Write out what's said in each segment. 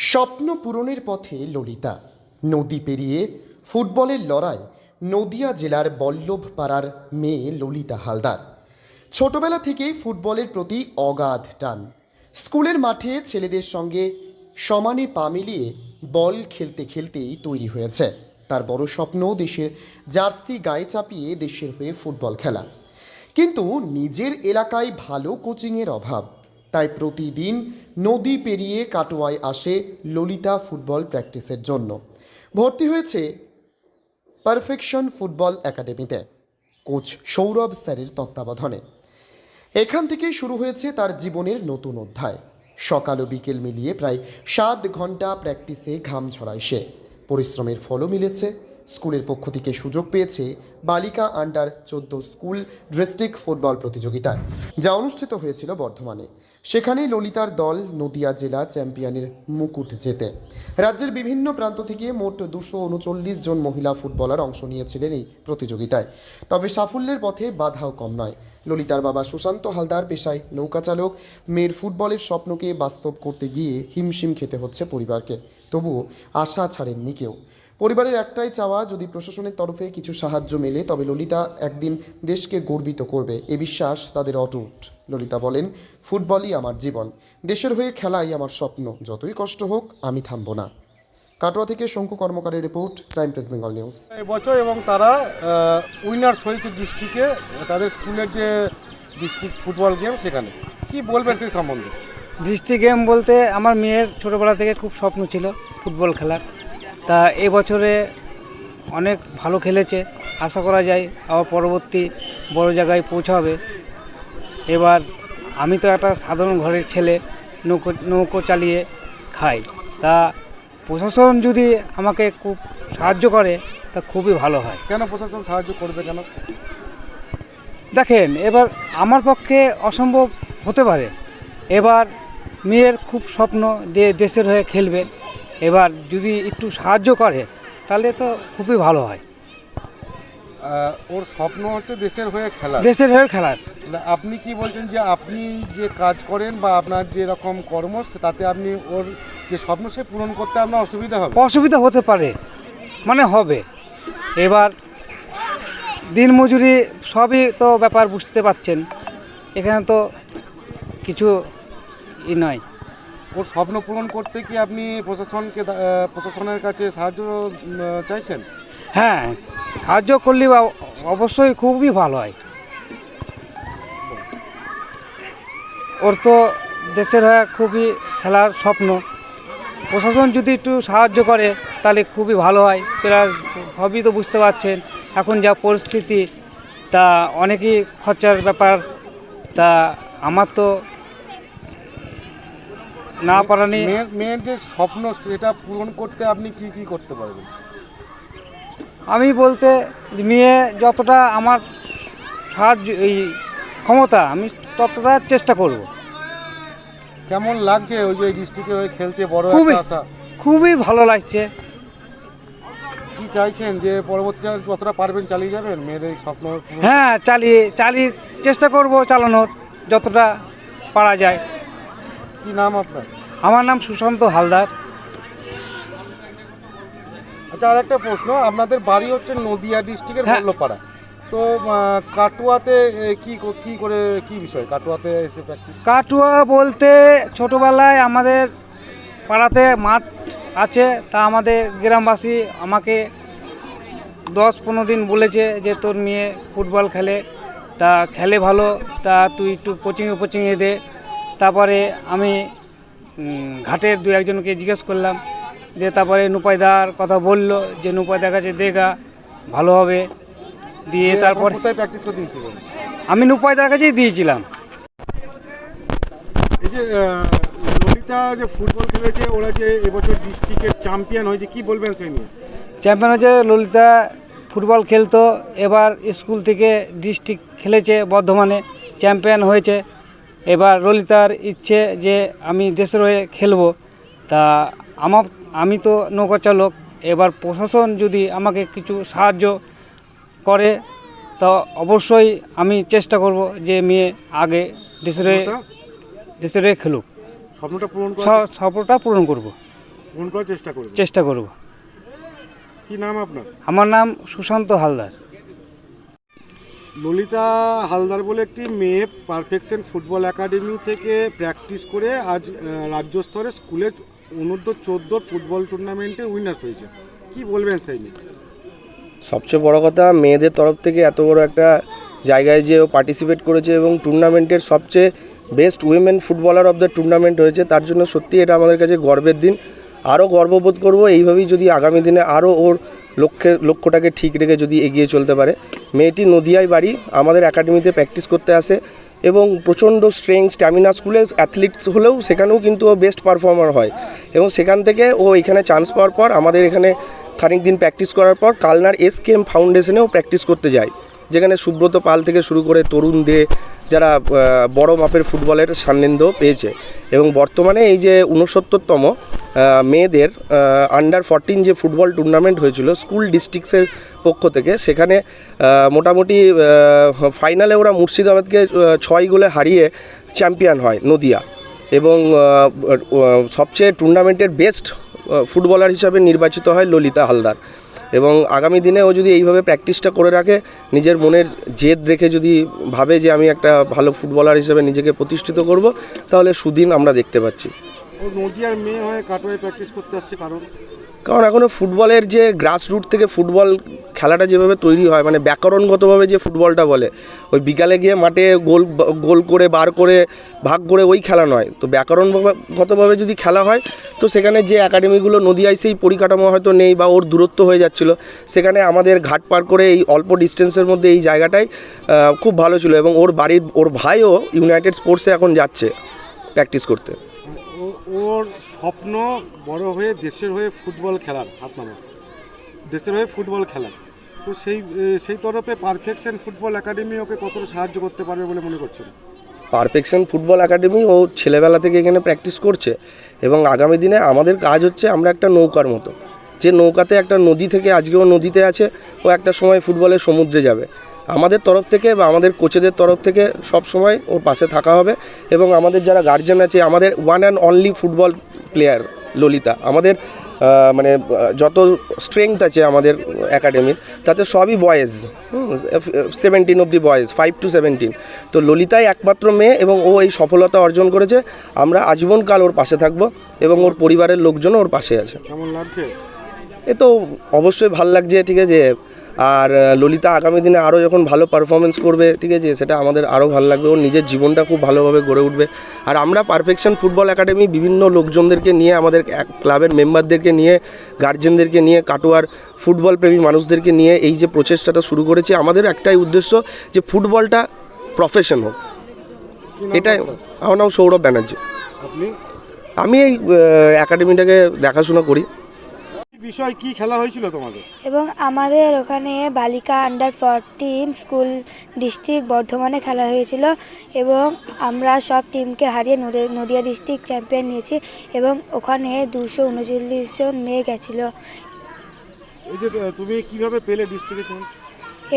স্বপ্ন পূরণের পথে ললিতা। নদী পেরিয়ে ফুটবলের লড়াই নদিয়া জেলার বল্লভপাড়ার মেয়ে ললিতা হালদার। ছোটবেলা থেকেই ফুটবলের প্রতি অগাধ টান। স্কুলের মাঠে ছেলেদের সঙ্গে সমানে পা মিলিয়ে বল খেলতে খেলতেই তৈরি হয়েছে। তার বড় স্বপ্ন দেশের জার্সি গায়ে চাপিয়ে দেশের হয়ে ফুটবল খেলা। কিন্তু নিজের এলাকায় ভালো কোচিংয়ের অভাব তাই প্রতিদিন নদী পেরিয়ে কাটোয়ায় আসে ললিতা ফুটবল প্র্যাকটিসের জন্য। ভর্তি হয়েছে পারফেকশন ফুটবল একাডেমিতে। কোচ সৌরভ স্যারের তত্ত্বাবধানে। এখান থেকেই শুরু হয়েছে তার জীবনের নতুন অধ্যায়। সকাল ও বিকেল মিলিয়ে প্রায় সাত ঘণ্টা প্র্যাকটিসে ঘাম ঝরায় সে। পরিশ্রমের ফলও মিলেছে। স্কুলের পক্ষ থেকে সুযোগ পেয়েছে বালিকা আন্ডার চোদ্দ স্কুল ডিস্ট্রিক্ট ফুটবল প্রতিযোগিতায়, যা অনুষ্ঠিত হয়েছিল বর্ধমানে। সেখানেই ললিতার দল নদিয়া জেলা চ্যাম্পিয়নের মুকুট জেতে। রাজ্যের বিভিন্ন প্রান্ত থেকে মোট দুশো উনচল্লিশ জন মহিলা ফুটবলার অংশ নিয়েছিলেন এই প্রতিযোগিতায়। তবে সাফল্যের পথে বাধাও কম নয়। ললিতার বাবা সুশান্ত হালদার পেশায় নৌকা চালক মেয়ের ফুটবলের স্বপ্নকে বাস্তব করতে গিয়ে হিমশিম খেতে হচ্ছে পরিবারকে। তবুও আশা ছাড়েননি কেউ। পরিবারের একটাই চাওয়া যদি প্রশাসনের তরফে কিছু সাহায্য মেলে তবে ললিতা একদিন দেশকে গর্বিত করবে। এ বিশ্বাস তাদের অটুট। ললিতা বলেন ফুটবলই আমার জীবন। দেশের হয়ে খেলাই আমার স্বপ্ন। যতই কষ্ট হোক আমি থামবো না। কাটোয়া থেকে Shanku কর্মকারের report time test Bengal news. এবছর এবং তারা উইনার্স হয়েছে ডিস্ট্রিক্টে তাদের স্কুলের যে ডিস্ট্রিক্ট ফুটবল গেম সেখানে। কি বলবেন সেই সম্বন্ধে? ডিস্ট্রিক্ট গেম বলতে আমার মেয়ের ছোটোবেলা থেকে খুব স্বপ্ন ছিল ফুটবল খেলার। তা এবছরে অনেক ভালো খেলেছে আশা করা যায় আবার পরবর্তী বড় জায়গায় পৌঁছাবে। এবার আমি তো একটা সাধারণ ঘরের ছেলে নৌকো নৌকো চালিয়ে খাই। তা প্রশাসন যদি আমাকে খুব সাহায্য করে তা খুবই ভালো হয়। কেন প্রশাসন সাহায্য করবে কেন? দেখেন এবার আমার পক্ষে অসম্ভব হতে পারে। এবার মেয়ের খুব স্বপ্ন যে দেশের হয়ে খেলবে এবার যদি একটু সাহায্য করে তাহলে তো খুবই ভালো হয়। ওর স্বপ্ন হচ্ছে দেশের হয়ে খেলা। দেশের হয়ে খেলার আপনি কি বলছেন যে আপনি যে কাজ করেন বা আপনার যে রকম কর্ম তাতে আপনি ওর যে স্বপ্ন সে পূরণ করতে আপনার অসুবিধা হবে? অসুবিধা হতে পারে মানে হবে। এবার দিনমজুরি সবই তো ব্যাপার বুঝতে পাচ্ছেন এখানে তো কিছু ই নয়। ওর স্বপ্ন পূরণ করতে কি আপনি প্রশাসনকে প্রশাসনের কাছে সাহায্য চাইছেন? হ্যাঁ সাহায্য করলে অবশ্যই খুবই ভালো হয়। ওর তো দেশের হয়ে খুবই খেলার স্বপ্ন। প্রশাসন যদি একটু সাহায্য করে, তাহলে খুবই ভালো হয়। প্লাস সবই তো বুঝতে পারছেন, এখন যা পরিস্থিতি, তা অনেকই খরচার ব্যাপার। তা আমার তো না পারা নেই মেয়ের যে স্বপ্ন সেটা পূরণ করতে আপনি কি কি করতে পারবেন? আমি বলতে মেয়ে যতটা আমার সাহায্য এই ক্ষমতা আমি ততটা চেষ্টা করব। কেমন লাগছে ওই যে ডিস্ট্রিক্টে হয়ে খেলছে বড় খুবই। আশা? খুবই ভালো লাগছে। কি চাইছেন যে পরবর্তী যতটা পারবেন চালিয়ে যাবেন মেয়ের এই স্বপ্ন হ্যাঁ চালিয়ে চালিয়ে চেষ্টা করব চালানোর যতটা পারা যায়। কি নাম আপনার? আমার নাম সুশান্ত হালদার। আচ্ছা আর একটা প্রশ্ন আপনাদের বাড়ি হচ্ছে নদিয়া ডিস্ট্রিক্টের হ্যাঁ। বল্লপাড়া তো কাটুয়াতে কি কি করে কি বিষয়? কাটুয়াতে এসে প্র্যাকটিস কাটুয়া বলতে ছোটোবেলায় আমাদের পাড়াতে মাঠ আছে তা আমাদের গ্রামবাসী আমাকে দশ পনেরো দিন বলেছে যে তোর মেয়ে ফুটবল খেলে তা খেলে ভালো তা তুই একটু কোচিংয়ে কোচিংয়ে দে। তারপরে আমি ঘাটের দু একজনকে জিজ্ঞেস করলাম যে তারপরে নুপাইদার কথা বলল যে নুপাইদার কাছে দেখা ভালো হবে। দিয়ে তারপর প্র্যাকটিস করে দিয়েছিলেন আমি নুপাইদার কাছেই দিয়েছিলাম। এই যে ললিতা যে ফুটবল খেলেছে ওরা যে এবছর ডিস্ট্রিক্টের চ্যাম্পিয়ন হয়েছে কি বলবেন সেই নিয়ে? চ্যাম্পিয়ন হচ্ছে ললিতা ফুটবল খেলতো এবার স্কুল থেকে ডিস্ট্রিক্ট খেলেছে বর্ধমানে চ্যাম্পিয়ন হয়েছে। এবার ললিতার ইচ্ছে যে আমি দেশের হয়ে খেলব তা আমার আমি তো নৌকা চালক এবার প্রশাসন যদি আমাকে কিছু সাহায্য করে তা অবশ্যই আমি চেষ্টা করব যে মেয়ে আগে দেশের হয়ে দেশের হয়ে খেলুক। স্বপ্নটা পূরণ করে স- সফলটা পূরণ করব। করার চেষ্টা করবে? চেষ্টা করব। কি নাম আপনার? আমার নাম সুশান্ত হালদার। ললিতা হালদার বলে একটি মেয়ে পারফেকশন ফুটবল একাডেমি থেকে প্র্যাকটিস করে আজ রাজ্য স্তরে স্কুলের অনূর্ধ্ব চোদ্দ ফুটবল টুর্নামেন্টে উইনার্স হয়েছে। কি বলবেন সেই সবচেয়ে বড় কথা, মেয়েদের তরফ থেকে এত বড় একটা জায়গায় যে ও পার্টিসিপেট করেছে এবং টুর্নামেন্টের সবচেয়ে best women footballer of the tournament হয়েছে, তার জন্য সত্যি এটা আমাদের কাছে গর্বের দিন। আরও গর্ববোধ করব, এইভাবেই যদি আগামী দিনে আরও ওর লক্ষ্যে, লক্ষ্যটাকে ঠিক রেখে যদি এগিয়ে চলতে পারে। মেয়েটি নদিয়ায় বাড়ি, আমাদের একাডেমিতে প্র্যাকটিস করতে আসে এবং প্রচণ্ড স্ট্রেংথ স্ট্যামিনা স্কুলে অ্যাথলিটস হলেও সেখানেও কিন্তু ও বেস্ট পারফর্মার হয়। এবং সেখান থেকে ও এখানে চান্স পাওয়ার পর, আমাদের এখানে খানিক দিন প্র্যাকটিস করার পর, কালনার এস কে এম ফাউন্ডেশনেও প্র্যাকটিস করতে যায়। যেখানে সুব্রত পাল থেকে শুরু করে তরুণ দে, যারা বড় মাপের ফুটবলের সান্নিধ্য পেয়েছে। এবং বর্তমানে এই যে উনসত্তরতম মেয়েদের আন্ডার ফরটিন যে ফুটবল টুর্নামেন্ট হয়েছিল স্কুল ডিস্ট্রিক্টসের পক্ষ থেকে, সেখানে মোটামুটি ফাইনালে ওরা মুর্শিদাবাদকে ছয় গোলে হারিয়ে চ্যাম্পিয়ন হয় নদিয়া। এবং সবচেয়ে টুর্নামেন্টের বেস্ট ফুটবলার হিসাবে নির্বাচিত হয় ললিতা হালদার। এবং আগামী দিনে ও যদি এইভাবে প্র্যাকটিসটা করে রাখে, নিজের মনের জেদ রেখে যদি ভাবে যে আমি একটা ভালো ফুটবলার হিসেবে নিজেকে প্রতিষ্ঠিত করব, তাহলে সুদিন আমরা দেখতে পাচ্ছি। নদিয়ার মেয়ে হয়ে প্র্যাকটিস করতে আসছে কারণ। কারণ এখনও ফুটবলের যে গ্রাস রুট থেকে ফুটবল খেলাটা যেভাবে তৈরি হয় মানে ব্যাকরণগতভাবে যে ফুটবলটা বলে, ওই বিকালে গিয়ে মাঠে গোল গোল করে, বার করে, ভাগ করে ওই খেলা নয়। তো ব্যাকরণগতভাবে যদি খেলা হয়, তো সেখানে যে একাডেমিগুলো নদিয়ায় সেই পরিকাঠামো হয়তো নেই বা ওর দূরত্ব হয়ে যাচ্ছিল, সেখানে আমাদের ঘাট পার করে এই অল্প ডিস্টেন্সের মধ্যে এই জায়গাটাই খুব ভালো ছিল এবং ওর বাড়ির, ওর ভাইও ইউনাইটেড স্পোর্টসে এখন যাচ্ছে প্র্যাকটিস করতে। ওর স্বপ্ন বড় হয়ে দেশের হয়ে ফুটবল খেলার হাত দেশের হয়ে ফুটবল খেলার। তো সেই সেই তরফে পারফেকশন ফুটবল একাডেমি ওকে কতটা সাহায্য করতে পারবে বলে মনে করছেন? পারফেকশন ফুটবল একাডেমি ও ছেলেবেলা থেকে এখানে প্র্যাকটিস করছে এবং আগামী দিনে আমাদের কাজ হচ্ছে আমরা একটা নৌকার মতো। যে নৌকাতে একটা নদী থেকে আজকেও নদীতে আছে, ও একটা সময় ফুটবলের সমুদ্রে যাবে। আমাদের তরফ থেকে বা আমাদের কোচেদের তরফ থেকে সব সময় ওর পাশে থাকা হবে এবং আমাদের যারা গার্জেন আছে আমাদের one and only football player Lalita আমাদের মানে যত স্ট্রেংথ আছে আমাদের একাডেমির তাতে সবই boys seventeen of the boys five two seventeen তো ললিতাই একমাত্র মেয়ে এবং ও এই সফলতা অর্জন করেছে। আমরা আজীবনকাল ওর পাশে থাকব এবং ওর পরিবারের লোকজনও ওর পাশে আছে। কেমন লাগছে? এ তো অবশ্যই ভালো লাগছে ঠিক আছে আর ললিতা আগামী দিনে আরও যখন ভালো পারফরমেন্স করবে ঠিক আছে সেটা আমাদের আরও ভালো লাগবে ওর নিজের জীবনটা খুব ভালোভাবে গড়ে উঠবে। আর আমরা পারফেকশন ফুটবল একাডেমি বিভিন্ন লোকজনদেরকে নিয়ে আমাদের এক ক্লাবের মেম্বারদেরকে নিয়ে গার্জেনদেরকে নিয়ে কাটোয়ার ফুটবল প্রেমী মানুষদেরকে নিয়ে এই যে প্রচেষ্টাটা শুরু করেছি আমাদের একটাই উদ্দেশ্য যে ফুটবলটা প্রফেশন হোক। এটাই আমার নাম সৌরভ ব্যানার্জি। আপনি? আমি এই একাডেমিটাকে দেখাশোনা করি। বিষয় কি খেলা হয়েছিল তোমাদের? এবং আমাদের ওখানে বালিকা আন্ডার ফরটিন স্কুল ডিস্ট্রিক্ট বর্ধমানে খেলা হয়েছিল এবং আমরা সব টিমকে হারিয়ে নদিয়া ডিস্ট্রিক্ট চ্যাম্পিয়ন নিয়েছি এবং ওখানে দুশো উনচল্লিশ জন মেয়ে গেছিল। এই যে তুমি কীভাবে পেলে ডিস্ট্রিক্টে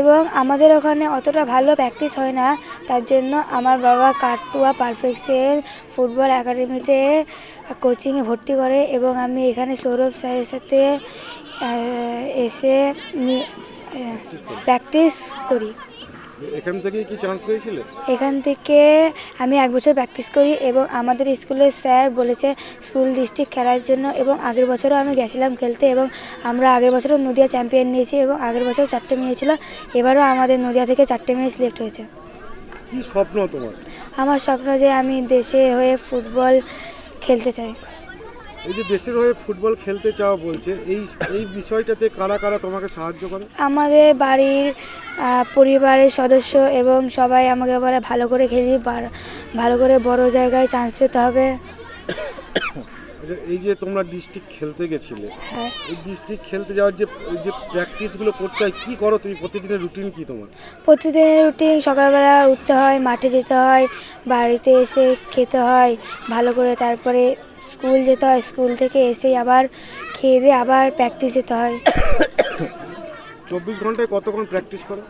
এবং আমাদের ওখানে অতটা ভালো প্র্যাকটিস হয় না তার জন্য আমার বাবা কাটুয়া পারফেকশন ফুটবল একাডেমিতে কোচিংয়ে ভর্তি করে এবং আমি এখানে সৌরভ স্যারের সাথে এসে প্র্যাকটিস করি। এখান থেকেই কি চান্স পেয়েছিলে? এখান থেকে আমি এক বছর প্র্যাকটিস করি এবং আমাদের স্কুলের স্যার বলেছে স্কুল ডিস্ট্রিক্ট খেলার জন্য এবং আগের বছরও আমি গেছিলাম খেলতে এবং আমরা আগের বছরও নদিয়া চ্যাম্পিয়ন নিয়েছি এবং আগের বছর চারটে মেয়ে ছিল এবারও আমাদের নদিয়া থেকে চারটে মেয়ে সিলেক্ট হয়েছে। কি স্বপ্ন তোমার? আমার স্বপ্ন যে আমি দেশের হয়ে ফুটবল খেলতে চাই। এই যে দেশের হয়ে ফুটবল খেলতে চাও বলছে এই এই বিষয়টাতে কারা কারা তোমাকে সাহায্য করে? আমাদের বাড়ির পরিবারের সদস্য এবং সবাই আমাকে বলে ভালো করে খেলি ভালো করে বড় জায়গায় চান্স পেতে হবে। আচ্ছা, এই যে তোমরা ডিস্ট্রিক্ট খেলতে গেছিলে হ্যাঁ। এই ডিস্ট্রিক্ট খেলতে যাওয়ার যে যে প্র্যাকটিসগুলো করতে হয় কী করো তুমি? প্রতিদিনের রুটিন কি তোমার? প্রতিদিনের রুটিন সকালবেলা উঠতে হয় মাঠে যেতে হয় বাড়িতে এসে খেতে হয় ভালো করে তারপরে স্কুল যেতে হয় স্কুল থেকে এসে আবার খেয়ে দিয়ে আবার প্র্যাকটিস যেতে হয়। চব্বিশ ঘন্টায় কতক্ষণ প্র্যাকটিস করো?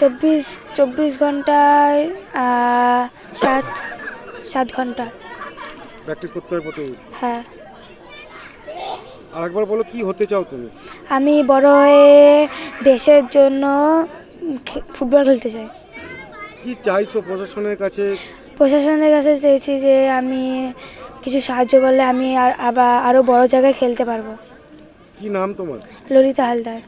চব্বিশ চব্বিশ ঘন্টায় আহ, সাত সাত ঘণ্টা। প্র্যাকটিস করতে হয় প্রতিদিন? হ্যাঁ। আরেকবার বলো কি হতে চাও তুমি? আমি বড় হয়ে দেশের জন্য খে- ফুটবল খেলতে চাই। কি চাইছো প্রশাসনের কাছে? প্রশাসনের কাছে চেয়েছি যে আমি কিছু সাহায্য করলে আমি আর আবার আরও বড় জায়গায় খেলতে পারব। কি নাম তোমার? ললিতা হালদার।